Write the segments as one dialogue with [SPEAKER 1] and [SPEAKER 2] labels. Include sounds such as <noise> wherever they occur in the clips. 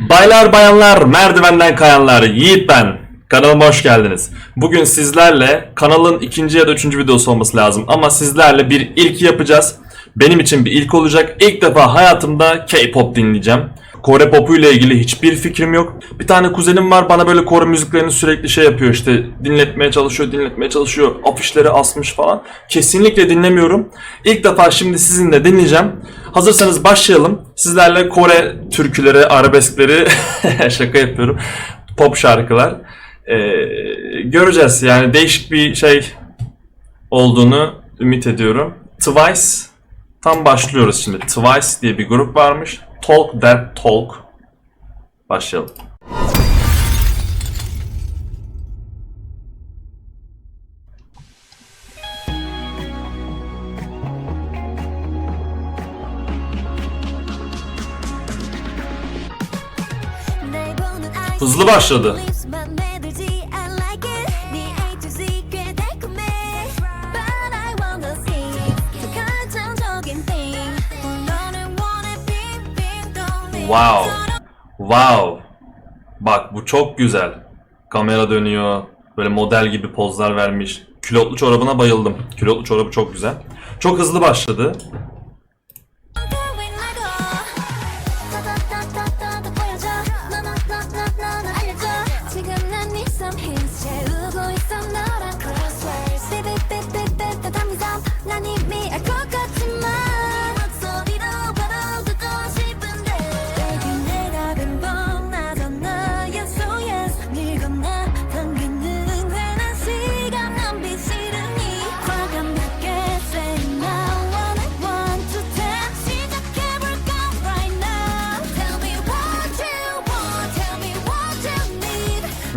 [SPEAKER 1] Baylar bayanlar, merdivenden kayanlar, Yiğit ben. Kanalıma hoş geldiniz. Bugün sizlerle kanalın ikinci ya da üçüncü videosu olması lazım ama sizlerle bir ilk yapacağız. Benim için bir ilk olacak. İlk defa hayatımda K-pop dinleyeceğim. Kore popu ile ilgili hiçbir fikrim yok. Bir tane kuzenim var bana böyle Kore müziklerini sürekli şey yapıyor işte dinletmeye çalışıyor, dinletmeye çalışıyor. Afişleri asmış falan. Kesinlikle dinlemiyorum. İlk defa şimdi sizinle dinleyeceğim. Hazırsanız başlayalım. Sizlerle Kore türküleri, arabeskleri <laughs> şaka yapıyorum. Pop şarkılar. Ee, göreceğiz yani değişik bir şey olduğunu ümit ediyorum. Twice tam başlıyoruz şimdi. Twice diye bir grup varmış. Talk That Talk. Başlayalım. Hızlı başladı. Wow. Wow. Bak bu çok güzel. Kamera dönüyor. Böyle model gibi pozlar vermiş. Külotlu çorabına bayıldım. Külotlu çorabı çok güzel. Çok hızlı başladı.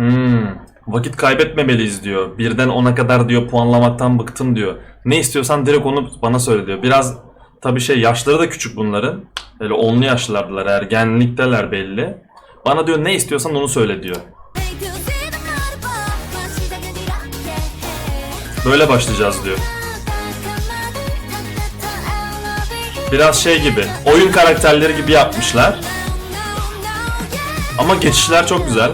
[SPEAKER 1] Hmm, vakit kaybetmemeliyiz diyor. Birden 10'a kadar diyor puanlamaktan bıktım diyor. Ne istiyorsan direkt onu bana söyle diyor. Biraz tabii şey yaşları da küçük bunların. Böyle 10'lu yaşlılardılar ergenlikteler belli. Bana diyor ne istiyorsan onu söyle diyor. Böyle başlayacağız diyor. Biraz şey gibi oyun karakterleri gibi yapmışlar. Ama geçişler çok güzel.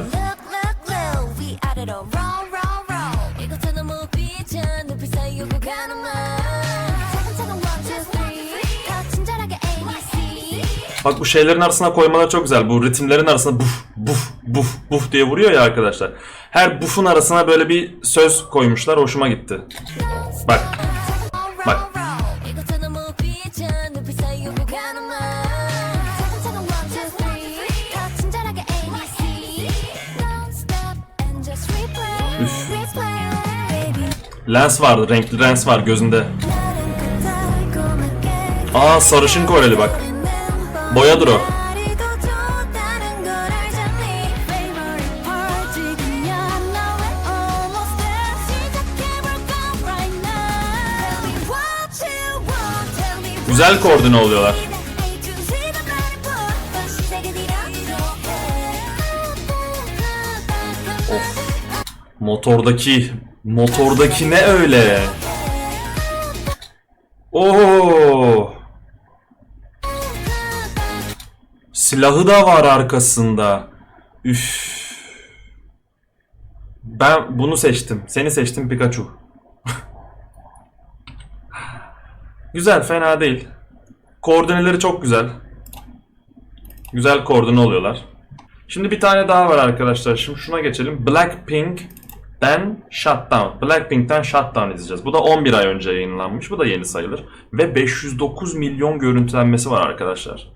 [SPEAKER 1] Bak bu şeylerin arasına koymalar çok güzel. Bu ritimlerin arasına buf buf buf buf diye vuruyor ya arkadaşlar. Her bufun arasına böyle bir söz koymuşlar. Hoşuma gitti. Bak. Bak. Lens vardı. Renkli lens var gözünde. Aa sarışın Koreli bak. Boyadır o. Güzel koordine oluyorlar. Of. Motordaki motordaki ne öyle? Silahı da var arkasında. Üf. Ben bunu seçtim. Seni seçtim Pikachu. <laughs> güzel, fena değil. Koordineleri çok güzel. Güzel koordine oluyorlar. Şimdi bir tane daha var arkadaşlar. Şimdi şuna geçelim. Blackpink'ten Shutdown. Blackpink'ten Shutdown izleyeceğiz. Bu da 11 ay önce yayınlanmış. Bu da yeni sayılır. Ve 509 milyon görüntülenmesi var arkadaşlar.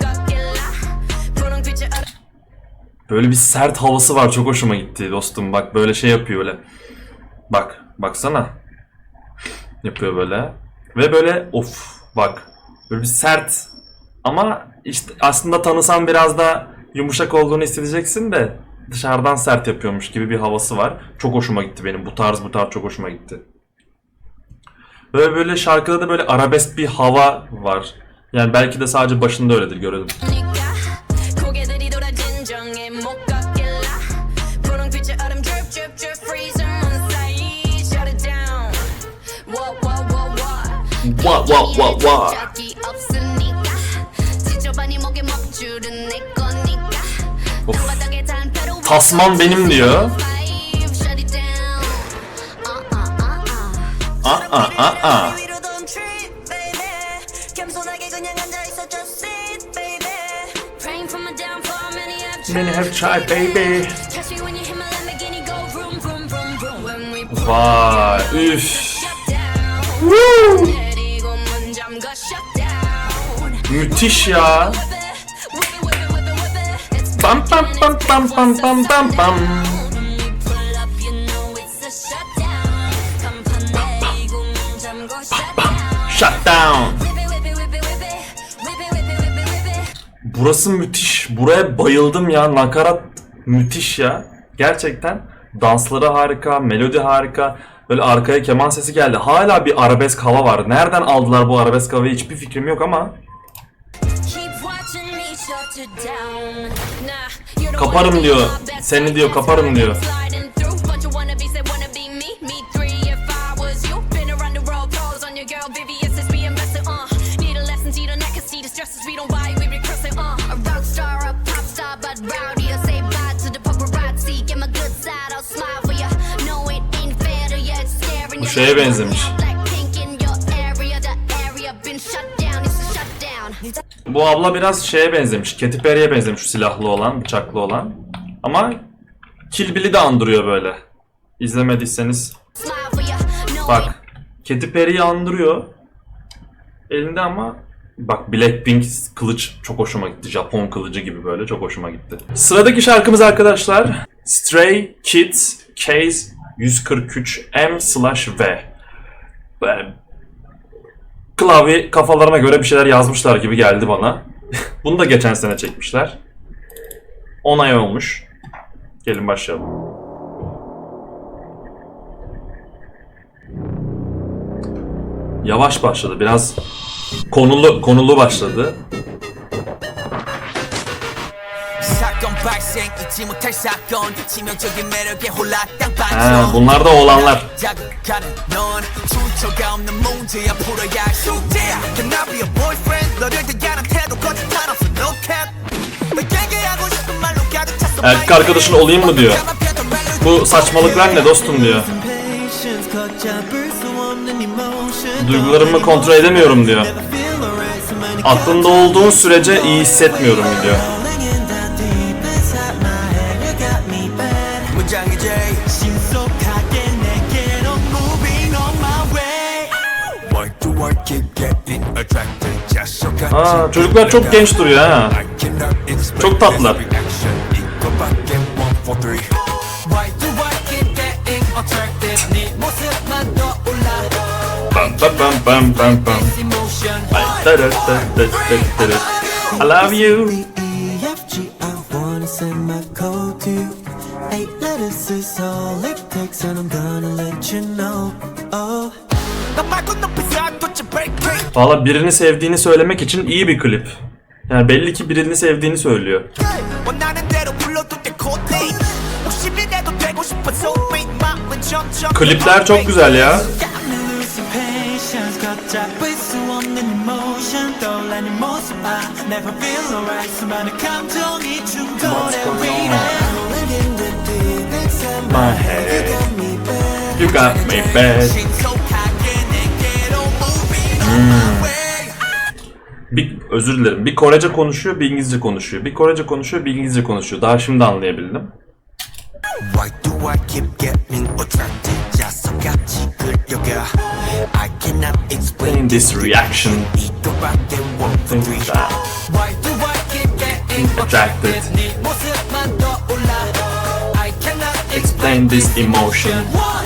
[SPEAKER 1] Böyle bir sert havası var. Çok hoşuma gitti dostum. Bak böyle şey yapıyor öyle. Bak. Baksana. Yapıyor böyle. Ve böyle of bak. Böyle bir sert ama işte aslında tanısam biraz da yumuşak olduğunu hissedeceksin de dışarıdan sert yapıyormuş gibi bir havası var. Çok hoşuma gitti benim. Bu tarz bu tarz çok hoşuma gitti. Böyle böyle şarkıda da böyle arabesk bir hava var. Yani belki de sadece başında öyledir görelim.
[SPEAKER 2] What, what, what, what?
[SPEAKER 1] Of. Tasman benim diyor. Aa, aa, aa.
[SPEAKER 3] Beni hep çay baby.
[SPEAKER 1] Vay üf.
[SPEAKER 2] Woo!
[SPEAKER 1] Müthiş ya. Pam pam pam pam pam pam pam pam.
[SPEAKER 2] Shut down.
[SPEAKER 1] Burası müthiş. Buraya bayıldım ya. Nakarat müthiş ya. Gerçekten dansları harika, melodi harika. Böyle arkaya keman sesi geldi. Hala bir arabesk hava var. Nereden aldılar bu arabesk havayı hiçbir fikrim yok ama Kaparım diyor. Seni diyor, kaparım diyor.
[SPEAKER 2] A shutdown.
[SPEAKER 1] bu abla biraz şeye benzemiş. Katy Perry'e benzemiş silahlı olan, bıçaklı olan. Ama Kill Bill'i de andırıyor böyle. İzlemediyseniz Bak. Katy Perry'yi andırıyor. Elinde ama bak Blackpink kılıç çok hoşuma gitti. Japon kılıcı gibi böyle çok hoşuma gitti. Sıradaki şarkımız arkadaşlar Stray Kids Case 143 M slash V. Böyle klavye kafalarına göre bir şeyler yazmışlar gibi geldi bana. <laughs> Bunu da geçen sene çekmişler. 10 ay olmuş. Gelin başlayalım. Yavaş başladı. Biraz konulu konulu başladı. Ha, bunlar da oğlanlar. Erkek arkadaşın olayım mı diyor. Bu saçmalıklar ne dostum diyor. Duygularımı kontrol edemiyorum diyor. Aklında olduğun sürece iyi hissetmiyorum diyor. Aa, çocuklar çok genç duruyor ha. Çok pam pam. Ay, tara, tara, tara, tara. I love you.
[SPEAKER 4] İs all it takes, and I'm gonna let you know. Oh.
[SPEAKER 1] Valla birini sevdiğini söylemek için iyi bir klip. Yani belli ki birini sevdiğini söylüyor. Klipler çok güzel ya. My head. You got me bad. Bir, özür dilerim. Bir Korece konuşuyor, bir İngilizce konuşuyor. Bir Korece konuşuyor, bir İngilizce konuşuyor. Daha şimdi anlayabildim. In this reaction. attracted? Explain this emotion.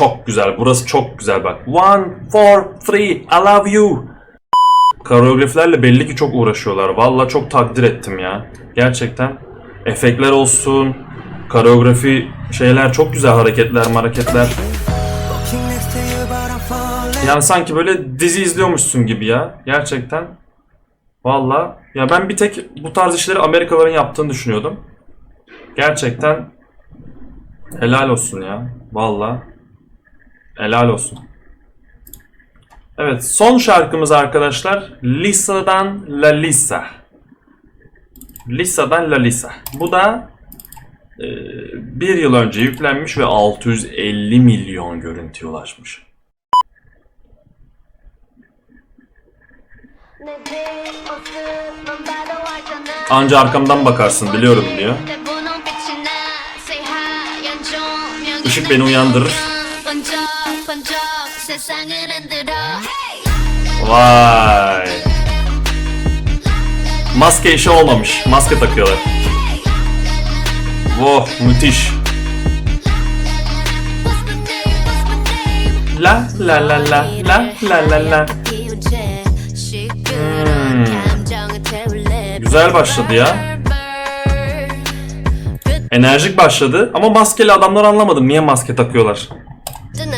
[SPEAKER 1] Çok güzel. Burası çok güzel bak. One, four, three, I love you. koreografilerle belli ki çok uğraşıyorlar. Vallahi çok takdir ettim ya. Gerçekten. Efektler olsun, koreografi şeyler çok güzel hareketler, hareketler. Yani sanki böyle dizi izliyormuşsun gibi ya. Gerçekten. Valla. Ya ben bir tek bu tarz işleri Amerikalıların yaptığını düşünüyordum. Gerçekten helal olsun ya. Valla. Helal olsun. Evet son şarkımız arkadaşlar Lisa'dan La Lisa. Lisa'dan La Lisa. Bu da e, bir yıl önce yüklenmiş ve 650 milyon görüntüye ulaşmış. Anca arkamdan bakarsın biliyorum diyor. Işık beni uyandırır. Vay. Maske işi olmamış. Maske takıyorlar. Oh müthiş. La la la la la la la la. Hmm. Güzel başladı ya. Enerjik başladı ama maskeli adamlar anlamadım niye maske takıyorlar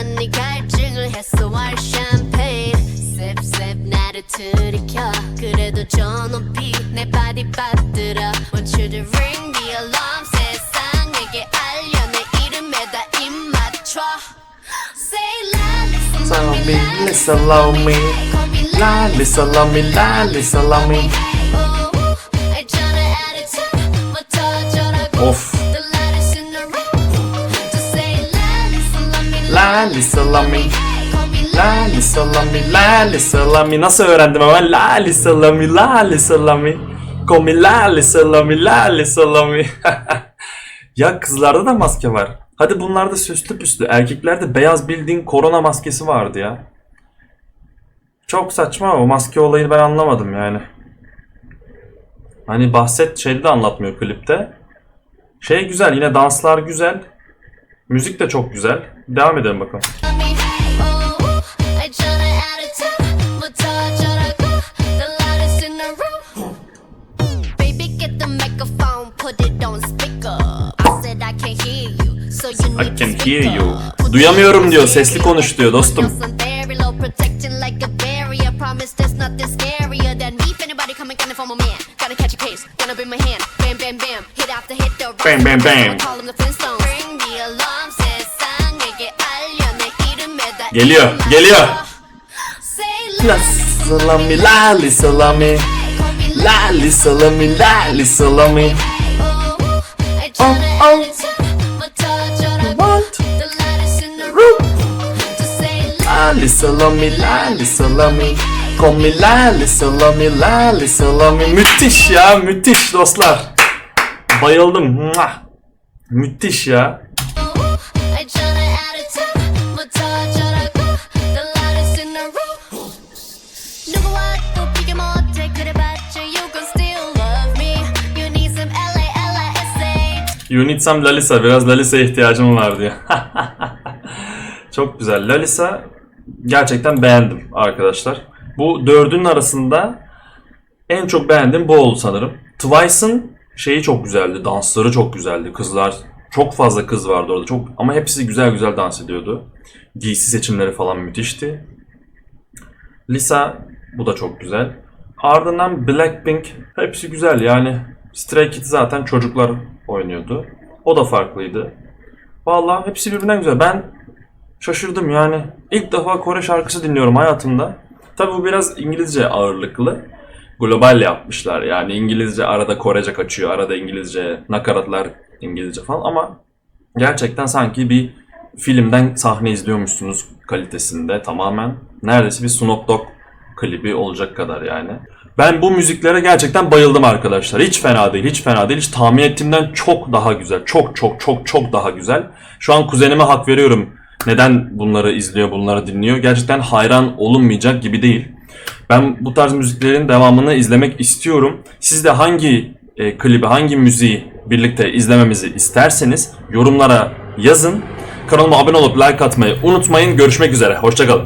[SPEAKER 2] 뜬한 네 갈증을 해소할 샴페인 Sip sip 나를 들이켜 그래도 저 높이 내 발이 빠뜨려 Want you to ring the alarm 세상에게 알려 내 이름에다 입 맞춰 Say la listen
[SPEAKER 1] Follow me, listen, love me. La, listen, love me, la, listen, love me.
[SPEAKER 2] 알잖아 attitude부터 저라고
[SPEAKER 1] Of.
[SPEAKER 2] La, listen, love me,
[SPEAKER 1] la, listen, love me. Call me la, listen, love me, la, listen, love me. ya kızlarda da maske var. Hadi bunlarda süslü püslü. Erkeklerde beyaz bildiğin korona maskesi vardı ya. Çok saçma o maske olayını ben anlamadım yani. Hani bahset şeyde de anlatmıyor klipte. Şey güzel yine danslar güzel. Müzik de çok güzel. Devam edelim bakalım.
[SPEAKER 2] I
[SPEAKER 1] can hear you. Duyamıyorum diyor, sesli konuş diyor dostum.
[SPEAKER 2] Bam bam bam.
[SPEAKER 1] Geliyor, geliyor. Salami, lali salami. Lali salami, lali salami.
[SPEAKER 2] Oh, oh.
[SPEAKER 1] What? Lali salami, lali salami. Komi lali salami, lali salami. Müthiş ya, müthiş dostlar. Bayıldım. Müthiş ya. You need some Lalisa. Biraz Lalisa'ya ihtiyacım var diyor. <laughs> Çok güzel. Lalisa gerçekten beğendim arkadaşlar. Bu dördünün arasında en çok beğendiğim bu oldu sanırım. Twice'ın şeyi çok güzeldi. Dansları çok güzeldi. Kızlar çok fazla kız vardı orada. Çok ama hepsi güzel güzel dans ediyordu. Giysi seçimleri falan müthişti. Lisa bu da çok güzel. Ardından Blackpink hepsi güzel yani. Stray Kids zaten çocuklar oynuyordu. O da farklıydı. Vallahi hepsi birbirinden güzel. Ben şaşırdım yani. İlk defa Kore şarkısı dinliyorum hayatımda. Tabi bu biraz İngilizce ağırlıklı. Global yapmışlar yani İngilizce arada Korece kaçıyor, arada İngilizce nakaratlar İngilizce falan ama gerçekten sanki bir filmden sahne izliyormuşsunuz kalitesinde tamamen. Neredeyse bir Snoop Dogg klibi olacak kadar yani. Ben bu müziklere gerçekten bayıldım arkadaşlar. Hiç fena değil, hiç fena değil. Hiç tahmin ettiğimden çok daha güzel. Çok çok çok çok daha güzel. Şu an kuzenime hak veriyorum. Neden bunları izliyor, bunları dinliyor? Gerçekten hayran olunmayacak gibi değil. Ben bu tarz müziklerin devamını izlemek istiyorum. Siz de hangi e, klibi, hangi müziği birlikte izlememizi isterseniz yorumlara yazın. Kanalıma abone olup like atmayı unutmayın. Görüşmek üzere. Hoşçakalın.